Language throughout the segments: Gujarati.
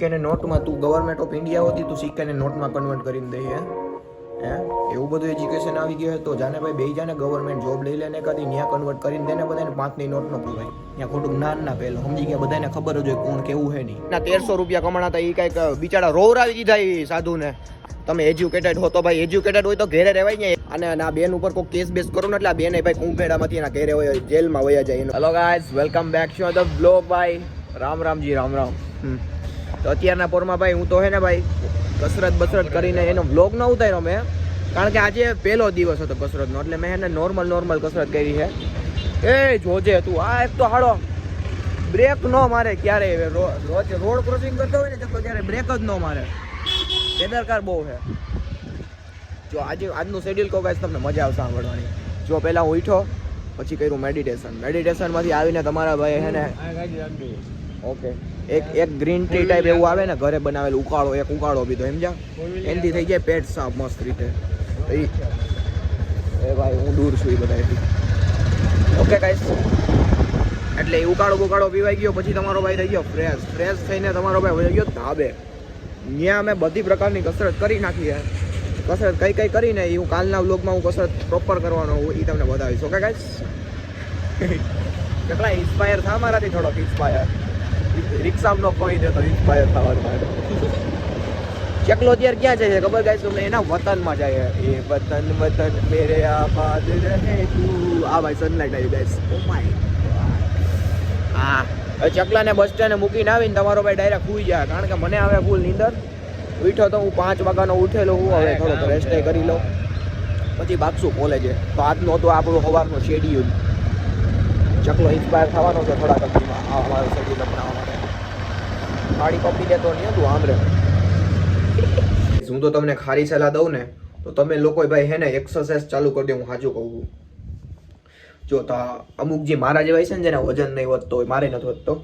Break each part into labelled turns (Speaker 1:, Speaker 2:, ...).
Speaker 1: સિક્કાને નોટમાં તું ગવર્મેન્ટ ઓફ ઇન્ડિયા હોતી તું સિક્કાને નોટમાં કન્વર્ટ કરીને દે હે? એવું બધું એજ્યુકેશન આવી ગયું તો જાને ભાઈ બે જાને ગવર્મેન્ટ જોબ લઈ લેને કદી ત્યાં કન્વર્ટ કરીને દેને બધાને પાંચની નોટ ન પીવાય ત્યાં ખોટું જ્ઞાન ના પહેલું સમજી ગયા બધાને ખબર જ હોય કોણ કેવું હે નહીં. ના તેરસો રૂપિયા કમાણાતા એ કાંઈક બિચારા રોવરાવી દીધા એ સાધુને. તમે એજ્યુકેટેડ હો તો ભાઈ એજ્યુકેટેડ હોય તો ઘેરે રહેવાય ને. અને આ બેન ઉપર કોઈ કેસ બેસ કરો ને એટલે આ બેન ભાઈ કુંભેડામાંથી એના ઘેરે હોય જેલમાં વયા જાય hello guys welcome back to the blog ભાઈ રામ રામજી રામ રામ. હમ. તો અત્યારના પોરમાં ભાઈ હું તો હે ને ભાઈ કસરત બસરત કરીને એનો બ્લોગ ન ઉતાર્યો મેં. કારણ કે આજે પહેલો દિવસ હતો કસરતનો એટલે મેં એને નોર્મલ નોર્મલ કસરત કરી છે એ જોજે તું આ એક તો હાડો બ્રેક ન મારે ક્યારે રોજ રોડ ક્રોસિંગ કરતો હોય ને તો ક્યારે બ્રેક જ ન મારે. બેદરકાર બહુ છે જો આજે આજનું શેડ્યુલ કહું ગાઈસ તમને મજા આવશે સાંભળવાની. જો પહેલાં હું ઉઠ્યો પછી કર્યું મેડિટેશન મેડિટેશનમાંથી આવીને તમારા ભાઈ હે ને ઓકે એક એક ગ્રીન ટી ટાઈપ એવું આવે ને ઘરે બનાવેલું ઉકાળો એક ઉકાળો પીધો જા એનાથી થઈ જાય પેટ સાફ મસ્ત રીતે. એ ભાઈ હું દૂર છું એ બધાથી ઓકે ગાઈસ એટલે એ ઉકાળો બુકાળો પીવાઈ ગયો પછી તમારો ભાઈ થઈ ગયો ફ્રેશ ફ્રેશ થઈને તમારો ભાઈ વહી ગયો ધાબે. ત્યાં અમે બધી પ્રકારની કસરત કરી નાખી છે. કસરત કઈ કઈ કરીને એ હું કાલના વ્લોગમાં હું કસરત પ્રોપર કરવાનો હું એ તમને બતાવીશ. ઓકે ગાઈસ કેટલા ઇન્સ્પાયર થા મારાથી થોડોક ઇન્સ્પાયર રિક્ષામાં નો કોઈ જતો ઇન્સ્પાયર થવા ચકલો અત્યારે ક્યાં જાય છે ખબર ગાઈસ? તમને એના વતનમાં જાય એ વતન વતન મેરે આબાદ રહે તું. આ ભાઈ સનલાઇટ આવી ગાઈસ ઓ માય હા. ચકલાને બસ સ્ટેન્ડે મૂકીને આવીને તમારો ભાઈ ડાયરેક્ટ સુઈ જાય. કારણ કે મને આવે ફૂલ નીંદર. ઉઠ્યો તો હું પાંચ વાગ્યાનો ઉઠેલો હું, હવે થોડોક રેસ્ટ કરી લઉં. પછી બાપસું કોલેજે તો આજનો તો આપણો સવારનો શેડ્યુલ ચકલો ઇન્સ્પાયર થવાનો છે થોડા આ અમારો શેડ્યુલ અપનાવવા માટે. સાડી કોપી લેતો નહીં હતું, આમરે. હું તો તમને ખારી સલાહ દઉં ને, તો તમે લોકો ભાઈ હે ને એક્સરસાઇઝ ચાલુ કરી દે, હું સાચું કહું છું. જો તા અમુક જે મારા જેવા છે ને જેને વજન નહીં વધતો હોય, મારે નથી વધતો.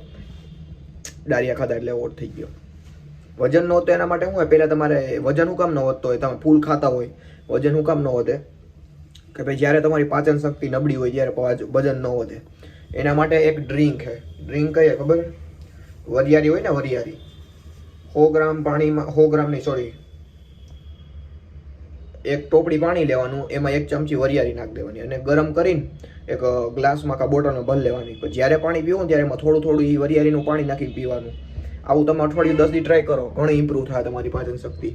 Speaker 1: ડારિયા ખાધા એટલે ઓટ થઈ ગયો. વજન ન હોતો એના માટે શું હોય, પહેલાં તમારે વજન હું કામ ન વધતો હોય, તમે ફૂલ ખાતા હોય, વજન હું કામ ન વધે? કે ભાઈ જ્યારે તમારી પાચન શક્તિ નબળી હોય, જ્યારે વજન ન વધે, એના માટે એક ડ્રિંક છે ડ્રિંક કહીએ ખબર? વરિયારી હોય ને વરિયારી સો ગ્રામ પાણીમાં, સો ગ્રામ નહીં સોરી એક ટોપડી પાણી લેવાનું, એમાં એક ચમચી વરિયાળી નાખી દેવાની અને ગરમ કરીને એક ગ્લાસમાં કા બોટલમાં ભરી લેવાની. પછી જ્યારે પાણી પીવું ત્યારે એમાં થોડું થોડું એ વરિયાળીનું પાણી નાખીને પીવાનું. આવું તમે અઠવાડિયું દસ દી ટ્રાય કરો, ઘણી ઇમ્પ્રૂવ થાય તમારી પાચન શક્તિ.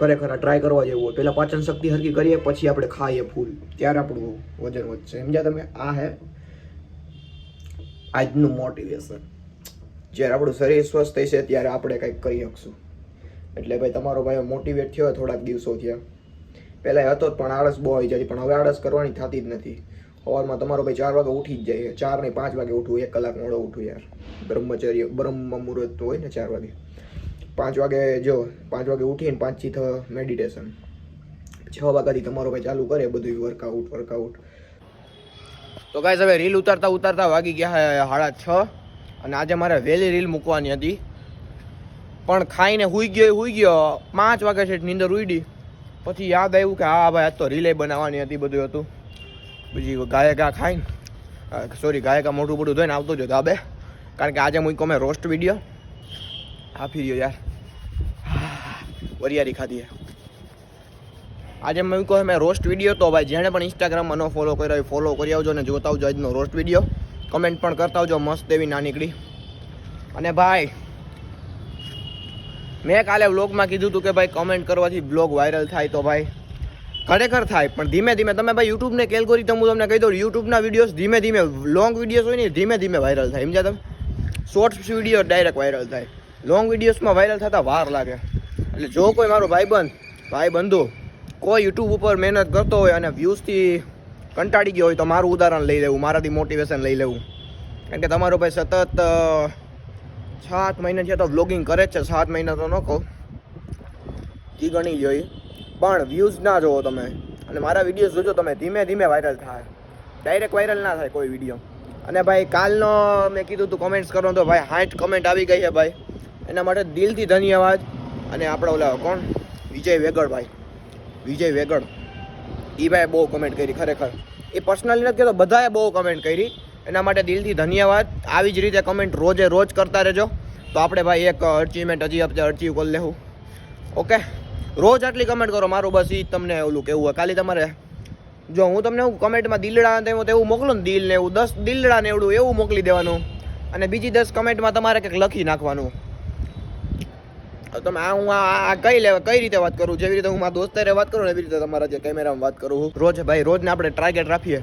Speaker 1: ખરેખર ટ્રાય કરવા જેવું હોય. પહેલાં પાચન શક્તિ હરકી કરીએ, પછી આપણે ખાઈએ ફૂલ. ત્યારે આપણું વજન વધશે. સમજ્યા તમે? આ હે આજનું મોટિવેશન જ્યારે આપણું શરીર સ્વસ્થ થશે, ત્યારે આપણે કંઈક કરી શકશું. એટલે ભાઈ, તમારો ભાઈ મોટિવેટ થયો થોડાક દિવસો થયા. પહેલાં હતો પણ આળસ બહુ આવી જાય પણ હવે આળસ કરવાની થતી જ નથી. સવારમાં તમારો ભાઈ ચાર વાગે ઉઠી જ જાય. ચાર ને પાંચ વાગે ઉઠવું. એક કલાક મોડો ઉઠવું યાર. બ્રહ્મચર્ય, બ્રહ્મ મુહૂર્ત હોય ને ચાર વાગે. પાંચ વાગે જો, પાંચ વાગે ઉઠીને પાંચથી થ મેડિટેશન છ વાગ્યાથી તમારો ભાઈ ચાલુ કરે બધું વર્કઆઉટ વર્કઆઉટ તો ગાઈસ હવે રીલ ઉતારતા ઉતારતા વાગી ગયા સાડા છ અને આજે મારે વહેલી રીલ મૂકવાની હતી. પણ ખાઈને હુઈ ગયો હુઈ ગયો. પાંચ વાગે છે નીંદર ઉડી પછી યાદ આવ્યું કે હા ભાઈ, આજ તો રીલે બનાવવાની હતી બધું હતું. બીજી ગાયકા ખાઈને સોરી ગાયકા મોટું મોટું ધોઈને આવતો જો ધાબે કારણ કે આજે મૂક્યો મેં રોસ્ટ વીડિયો આપી રહ્યો યાર. વરિયારી ખાધી. આજે મેં મૂક્યો મેં રોસ્ટ વીડિયો તો ભાઈ જેણે પણ ઇન્સ્ટાગ્રામમાં ન ફોલો કર્યો હોય ફોલો કરી આવજો ને જોતા આવજો આજનો રોસ્ટ વીડિયો કમેન્ટ પણ કરતા આવજો, મસ્ત એવી ના નીકળી અને ભાઈ, મેં કાલે વ્લોગમાં કીધું હતું કે ભાઈ કમેન્ટ કરવાથી બ્લોગ વાયરલ થાય તો ભાઈ ખરેખર થાય, પણ ધીમે ધીમે તમે ભાઈ યુટ્યુબને કેલ્ગોરિધમ હું તમને કહી દઉં યુટ્યુબના વિડીયોઝ ધીમે ધીમે લોંગ વિડીયોઝ હોય ને ધીમે ધીમે વાયરલ થાય. સમજ્યા તમે? શોર્ટ્સ વીડિયો ડાયરેક્ટ વાયરલ થાય. લોંગ વિડીયોઝમાં વાયરલ થતાં વાર લાગે. એટલે જો કોઈ મારો ભાઈબંધ ભાઈ બંધુ કોઈ યુટ્યુબ ઉપર મહેનત કરતો હોય અને વ્યૂઝથી કંટાળી ગયો હોય તો મારું ઉદાહરણ લઈ લેવું, મારાથી મોટિવેશન લઈ લેવું. કારણ કે તમારો ભાઈ સતત સાત મહિના છે તો વ્લોગિંગ કરે જ છે, સાત મહિના તો ન કહું. કી ગણી જોઈ. પણ વ્યૂઝ ના જોવો તમે. અને મારા વીડિયો જોજો તમે, ધીમે ધીમે વાયરલ થાય. ડાયરેક્ટ વાયરલ ના થાય કોઈ વીડિયો અને ભાઈ કાલનો મેં કીધું તું કમેન્ટ્સ કરો તો ભાઈ હાઈટ કમેન્ટ આવી ગઈ છે ભાઈ. એના માટે દિલથી ધન્યવાદ. અને આપણા ઓલા કોણ? વિજય વેગડભાઈ વિજય વેગડ. એ ભાઈ બહુ કમેન્ટ કરી ખરેખર. એ પર્સનલી નથી કહેતો બધાએ બહુ કમેન્ટ કરી. એના માટે દિલથી ધન્યવાદ. આવી જ રીતે કમેન્ટ રોજે રોજ કરતા રહેજો. તો આપણે ભાઈ એક અચીવમેન્ટ હજી આપણે અચીવ કરી લેવું. ઓકે રોજ આટલી કમેન્ટ કરો. મારું બસ એ તમને ઓલું કેવું હોય. ખાલી તમારે જો હું તમને એવું કમેન્ટમાં દિલડા ને એવું મોકલું ને દિલ ને એવું, દસ દિલડા ને એવું એવું મોકલી દેવાનું. અને બીજી દસ કમેન્ટમાં તમારે કંઈક લખી નાખવાનું. તમે આ હું આ કઈ લેવા કઈ રીતે વાત કરું? જેવી રીતે હું મારા દોસ્તારે વાત કરું ને એવી રીતે તમારા જે કેમેરામાં વાત કરું. રોજ ભાઈ, રોજને આપણે ટાર્ગેટ રાખીએ.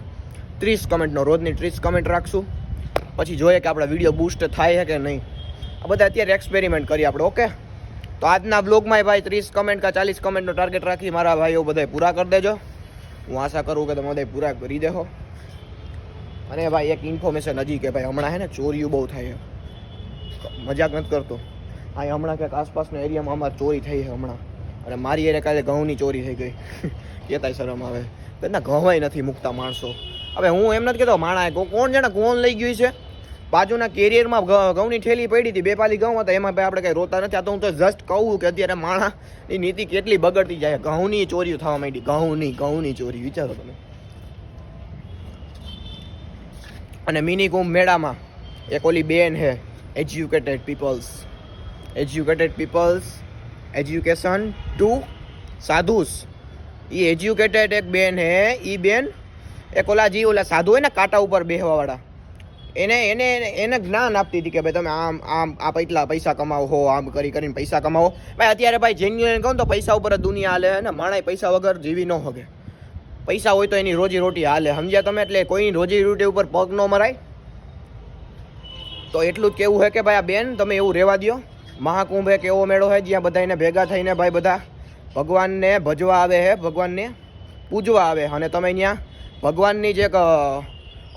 Speaker 1: ત્રીસ કમેન્ટનો રોજની ત્રીસ કમેન્ટ રાખશું. પછી જોઈએ કે આપણા વીડિયો બૂસ્ટ થાય છે કે નહીં. આ બધા અત્યારે એક્સપેરિમેન્ટ કરીએ આપણે ઓકે તો આજના બ્લોગમાં ભાઈ ત્રીસ કમેન્ટ કા ચાલીસ કમેન્ટનો ટાર્ગેટ રાખી મારા ભાઈઓ બધા પૂરા કરી દેજો. હું આશા કરું કે તમે બધા પૂરા કરી દેહો અને ભાઈ, એક ઇન્ફોર્મેશન હજી કે ભાઈ હમણાં હે ને ચોરીઓ બહુ થાય છે. મજાક નથી કરતો. અહીં હમણાં કંઈક આસપાસના એરિયામાં અમારે ચોરી થઈ છે હમણાં. અને મારી એરે કાલે ઘઉંની ચોરી થઈ ગઈ. કહેતાય શરમ આવે. ના ઘવાય નથી મૂકતા માણસો. હવે હું એમ નથી કહેતો માણા કોણ જાણે કોણ લઈ ગયું છે? બાજુના કેરિયરમાં ઘઉંની ઠેલી પડી હતી, બે પાલી ઘઉં હતા, એમાં ભાઈ આપણે કંઈ રોતા નથી. આ તો હું તો જસ્ટ કહું કે અત્યારે માણાની નીતિ કેટલી બગડતી જાય. ઘઉંની ચોરીઓ થવા માંડી. ઘઉંની ઘઉંની ચોરી વિચારો તમે. અને મિની કુંભ મેળામાં એક ઓલી બેન હે educated peoples educated peoples education to sadhus A educated એક બેન હે એ બેન એક ઓલા જી ઓલા સાધુ હોય ને કાંટા ઉપર બેહવાવાળા. એને એને એને જ્ઞાન આપતી હતી કે ભાઈ તમે આમ આમ આ એટલા પૈસા કમાવો હો, આમ કરી કરીને પૈસા કમાવો. ભાઈ અત્યારે ભાઈ જેન્યુઅન કહું તો પૈસા ઉપર જ દુનિયા હાલે ને, માણાય પૈસા વગર જીવી ન શકે. પૈસા હોય તો એની રોજી રોટી હાલે. સમજ્યા તમે એટલે કોઈની રોજી રોટી ઉપર પગ ન મરાય? તો એટલું જ કેવું છે કે ભાઈ આ બેન, તમે એવું રહેવા દ્યો. મહાકુંભ એક એવો મેળો છે જ્યાં બધા એને ભેગા થઈને ભાઈ બધા ભગવાનને ભજવા આવે છે ભગવાનને પૂજવા આવે અને તમે અહીંયા ભગવાનની જે એક અ,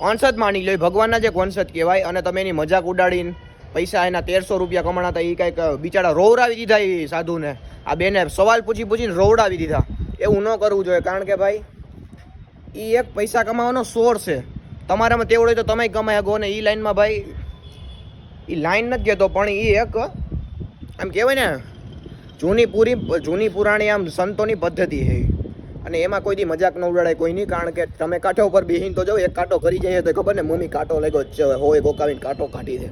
Speaker 1: અંશ માની લો ભગવાનના જ એક વંશજ કહેવાય અને તમે એની મજાક ઉડાડીને પૈસા એના તેરસો રૂપિયા કમાણા હતા એ કંઈક બિચારા રોવડાવી દીધા એ સાધુને. આ બેને સવાલ પૂછી પૂછીને રોવડાવી દીધા. એવું ન કરવું જોઈએ કારણ કે ભાઈ એ એક પૈસા કમાવાનો સોર્સ છે. તમારામાં તેવડ હોય તો તમે કમાઈ શકો ને એ લાઈનમાં ભાઈ એ લાઈન નથી કહેતો પણ એ એક આમ કહેવાય ને, જૂની પૂરી, જૂની પુરાણી આમ સંતોની પદ્ધતિ છે. અને એમાં કોઈ દી મજાક ન ઉડાડાય કોઈ નહીં કારણ કે તમે કાંઠા ઉપર બેહીને તો જાઓ, એક કાંટો કરી જઈએ તો ખબર ને, મમ્મી કાંટો લાગ્યો જ હોય ગોકાવીને કાંટો કાઢી દે.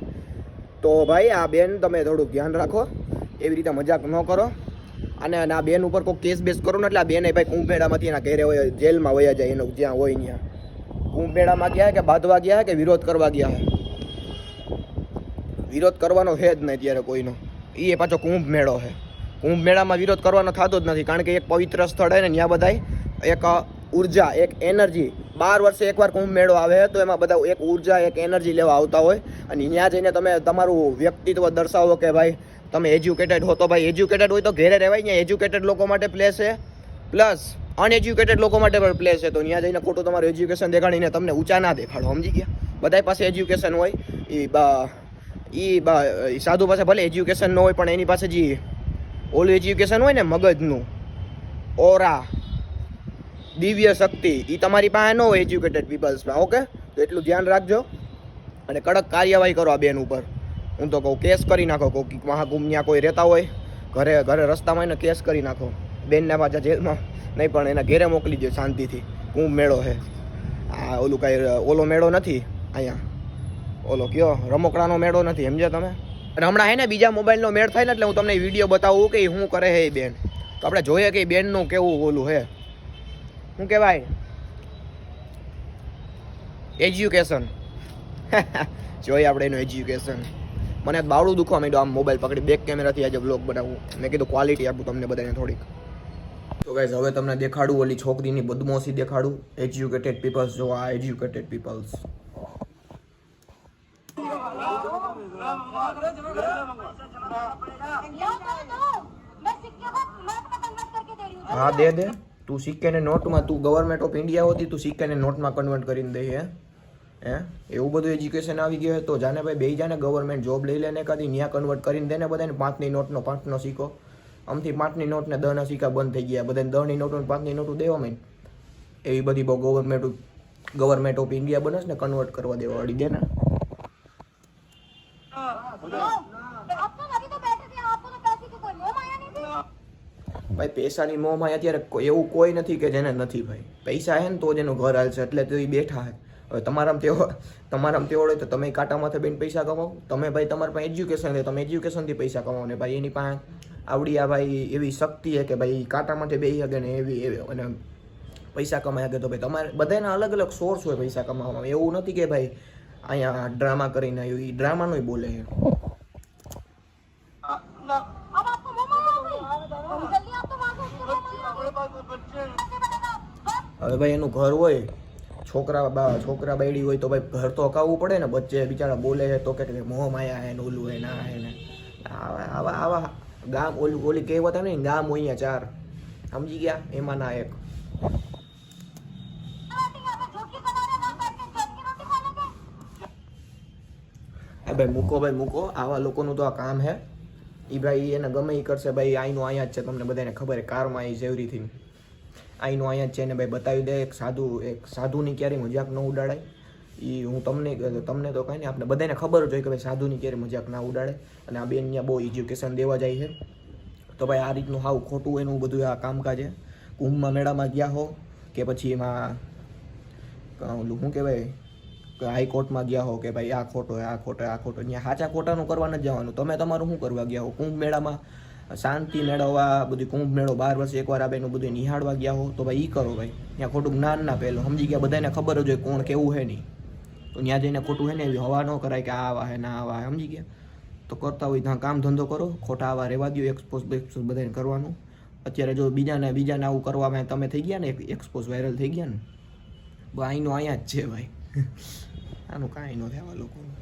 Speaker 1: તો ભાઈ, આ બેન તમે થોડુંક ધ્યાન રાખો, એવી રીતે મજાક ન કરો. અને આ બેન ઉપર કોઈ કેસ બેસ કરો ને એટલે આ બેને ભાઈ કુંભેડામાંથી એના ઘેરે હોય, જેલમાં વયા જાય, એનો જ્યાં હોય ત્યાં કુંભેડામાં ગયા કે બાંધવા ગયા કે વિરોધ કરવા ગયા? વિરોધ કરવાનો છે જ નહીં ત્યારે કોઈનો. એ પાછો કુંભ મેળો છે. કુંભ મેળામાં વિરોધ કરવાનો થતો જ નથી, કારણ કે એક પવિત્ર સ્થળ હોય ને, ત્યાં બધાય એક ઊર્જા, એક એનર્જી. બાર વર્ષે એકવાર કુંભ મેળો આવે તો એમાં બધા એક ઊર્જા, એક એનર્જી લેવા આવતા હોય. અને ત્યાં જઈને તમે તમારું વ્યક્તિત્વ દર્શાવો કે ભાઈ, તમે એજ્યુકેટેડ હો તો ભાઈ, એજ્યુકેટેડ હોય તો ઘેરે રહેવાય ત્યાં એજ્યુકેટેડ લોકો માટે પ્લેસ છે. પ્લસ અનએજ્યુકેટેડ લોકો માટે પણ પ્લેસ છે. તો ત્યાં જઈને ખોટું તમારું એજ્યુકેશન દેખાડીને તમને ઊંચા ના દેખાડો, સમજી ગયા? બધાય પાસે એજ્યુકેશન હોય. એ ઈ સાધુ પાસે ભલે એજ્યુકેશન ન હોય, પણ એની પાસે જે ઓલું એજ્યુકેશન હોય ને, મગજનું, ઓરા, દિવ્ય શક્તિ એ તમારી પાસે ન હોય એજ્યુકેટેડ પીપલ્સમાં ઓકે તો એટલું ધ્યાન રાખજો. અને કડક કાર્યવાહી કરો આ બેન ઉપર. હું તો કહું, કેસ કરી નાખો. કોઈ મહાકુંભ કોઈ રહેતા હોય, ઘરે ઘરે રસ્તામાં એને કેસ કરી નાખો. બેનના પાછા જેલમાં, નહીં પણ એના ઘેરે મોકલી દો શાંતિથી. કુંભ મેળો છે આ ઓલું કાંઈ, ઓલો મેળો નથી અહીંયા. ઓલો કયો, રમકડાનો મેળો નથી, સમજ્યા તમે? અને હમણાં હે ને બીજા મોબાઈલનો મેળ થાય ને એટલે હું તમને વીડિયો બતાવું કે શું કરે એ બેન. તો આપણે જોઈએ કે એ બેનનું કેવું ઓલું હે. શું કહેવાય? એજ્યુકેશન જોઈએ આપણે એનું એજ્યુકેશન મને બાવડું દુખવા માંડ્યું આમ મોબાઈલ પકડી બેક કેમેરાથી આજે બ્લોગ બનાવું. મેં કીધું ક્વોલિટી આપું તમને બધાને થોડીક. તો ગાઈઝ હવે તમને દેખાડું ઓલી છોકરીની બદમોસી દેખાડું. એજ્યુકેટેડ પીપલ્સ જો આ એજ્યુકેટેડ પીપલ્સ
Speaker 2: कर दो मैं सिक्के को नोट में कन्वर्ट करके दे रही हूँ
Speaker 1: હા દે દે તું સિક્કાને નોટમાં તું ગવર્મેન્ટ ઓફ ઇન્ડિયા હોતી તું સિક્કાને નોટમાં કન્વર્ટ કરીને દે હે હે એવું બધું એજ્યુકેશન આવી ગયું હોય તો જાને ભાઈ બે જાને ગવર્મેન્ટ જોબ લઈ લે ને કાદી ન્યા કન્વર્ટ કરીને દે ને બધાને પાંચની નોટનો પાંચનો સિક્કો આમથી પાંચની નોટ ને દહના સિક્કા બંધ થઈ ગયા બધાને દહની નોટો ને પાંચની નોટો દેવા માંડ એવી બધી બહુ ગવર્મેન્ટ ગવર્મેન્ટ ઓફ ઇન્ડિયા બને છે ને કન્વર્ટ કરવા દેવા અડી દે ને ભાઈ પૈસાની મોહમાં અત્યારે એવું કોઈ નથી કે જેને નથી ભાઈ. પૈસા હે ને તો જ એનું ઘર હાલશે એટલે તો એ બેઠા હે. હવે તમારામાં તેવો તમારામાં તેવો હોય તો તમે કાંટામાંથી બેન પૈસા કમાવો. તમે ભાઈ તમારા પાસે એજ્યુકેશન છે તમે એજ્યુકેશનથી પૈસા કમાવો ને ભાઈ એની પાસે આવડી આ ભાઈ એવી શક્તિ છે કે ભાઈ કાંટામાંથી બેસી શકે ને એવી એવી અને પૈસા કમાઈ શકે તો ભાઈ તમારે બધાના અલગ અલગ સોર્સ હોય પૈસા કમાવામાં. એવું નથી કે ભાઈ અહીંયા ડ્રામા કરીને આવ્યો. એ ડ્રામાનો બોલે હવે ભાઈ એનું ઘર હોય, છોકરા બા, છોકરા બાયડી હોય તો ભાઈ ઘર તો અકાવવું પડે ને બચ્ચે બિચારા બોલે છે તો કે મોહ માયા હે ને, ઓલું હે ના હે ને. આવા આવા આવા ગામ ઓલું, ઓલી કહેવત ને, ગામ અહીંયા ચાર. સમજી ગયા? એમાં ના એક. ભાઈ મૂકો ભાઈ, મૂકો. આવા લોકોનું તો આ કામ હે. એ ભાઈ એને ગમે એ કરશે ભાઈ, આઈનું અહીંયા જ છે. તમને બધાને ખબર કારમાં એ એવરીથિંગ આઈનું અહીંયા જ છે ને ભાઈ બતાવી દે. એક સાધુ, એક સાધુની ક્યારેય મજાક ન ઉડાડાય. એ હું તમને તમને તો કાંઈ નહીં આપણે બધાને ખબર જ હોય કે ભાઈ સાધુની ક્યારેય મજાક ના ઉડાડે અને આ બેન ત્યાં બહુ એજ્યુકેશન દેવા જાય છે. તો ભાઈ આ રીતનું હાવ ખોટું એનું બધું આ કામકાજ છે કુંભમાં મેળામાં ગયા હો કે પછી એમાં ઓલું શું કહેવાય? હાઈકોર્ટમાં ગયા હો કે ભાઈ આ ખોટો આ ખોટો આ ખોટો ત્યાં સાચા ખોટાનું કરવા નથી જવાનું. તમે તમારું શું કરવા ગયા હો? કુંભ મેળામાં શાંતિ મેળવવા, બધી કુંભ મેળો બાર વર્ષે એકવાર આ બેનું બધું નિહાળવા ગયા હો, તો ભાઈ એ કરો ભાઈ. ત્યાં ખોટું જ્ઞાન ના પહેલો. સમજી ગયા બધાને ખબર જ હોય કોણ કેવું હે નહીં. તો ત્યાં જઈને ખોટું હે ને એવી હવા ન કરાય કે આ આવા હે ના આવા હે. સમજી ગયા? તો કરતા હોય ત્યાં કામ ધંધો કરો, ખોટા આવા રહેવા દો એક્સપોઝ બેક્સપોઝ બધાને કરવાનું. અત્યારે જો બીજાને બીજાને આવું કરવામાં તમે થઈ ગયા ને એક્સપોઝ વાયરલ થઈ ગયા ને? અહીંનું અહીંયા જ છે ભાઈ. આનું કાંઈ ન થાય આવા લોકોનું.